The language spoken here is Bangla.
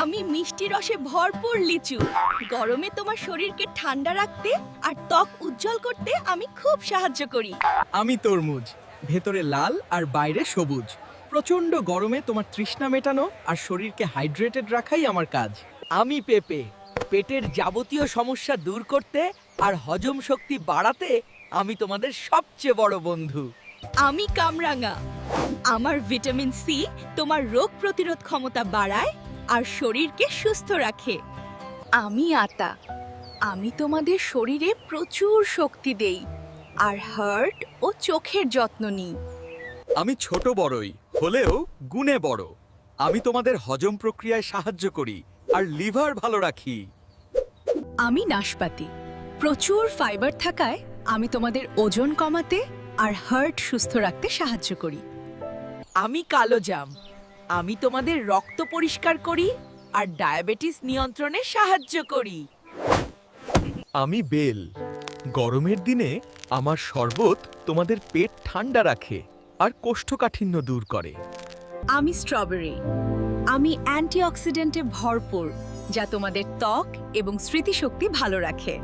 আমি মিষ্টি রসে ভরপুর লিচু। গরমে তোমার শরীরকে ঠান্ডা রাখতে আর ত্বক উজ্জ্বল করতে আমি খুব সাহায্য করি। আমি তরমুজ ভেতরে লাল আর বাইরে সবুজ। প্রচণ্ড গরমে তোমার তৃষ্ণা মেটানো আর শরীরকে হাইড্রেটেড রাখাই আমার কাজ। আমি পেঁপে পেটের যাবতীয় সমস্যা দূর করতে আর হজম শক্তি বাড়াতে আমি তোমাদের সবচেয়ে বড় বন্ধু। আমি কামরাঙা। আমার ভিটামিন সি তোমার রোগ প্রতিরোধ ক্ষমতা বাড়ায় আর শরীরকে সুস্থ রাখে। আমি আতা। আমি তোমাদের শরীরে প্রচুর শক্তি দেই আর হার্ট ও চোখের যত্ন নিই। আমি ছোট বড়ই হলেও গুণে বড়। আমি তোমাদের হজম প্রক্রিয়ায় সাহায্য করি আর লিভার ভালো রাখি। আমি নাশপাতি। প্রচুর ফাইবার থাকায় আমি তোমাদের ওজন কমাতে আর হার্ট সুস্থ রাখতে সাহায্য করি। আমি কালো জাম। আমি তোমাদের রক্ত পরিষ্কার করি আর ডায়াবেটিস নিয়ন্ত্রণে সাহায্য করি। আমি বেল। গরমের দিনে আমার শরবত তোমাদের পেট ঠান্ডা রাখে আর কোষ্ঠকাঠিন্য দূর করে। আমি স্ট্রবেরি। আমি অ্যান্টিঅক্সিডেন্টে ভরপুর যা তোমাদের ত্বক এবং স্মৃতিশক্তি ভালো রাখে।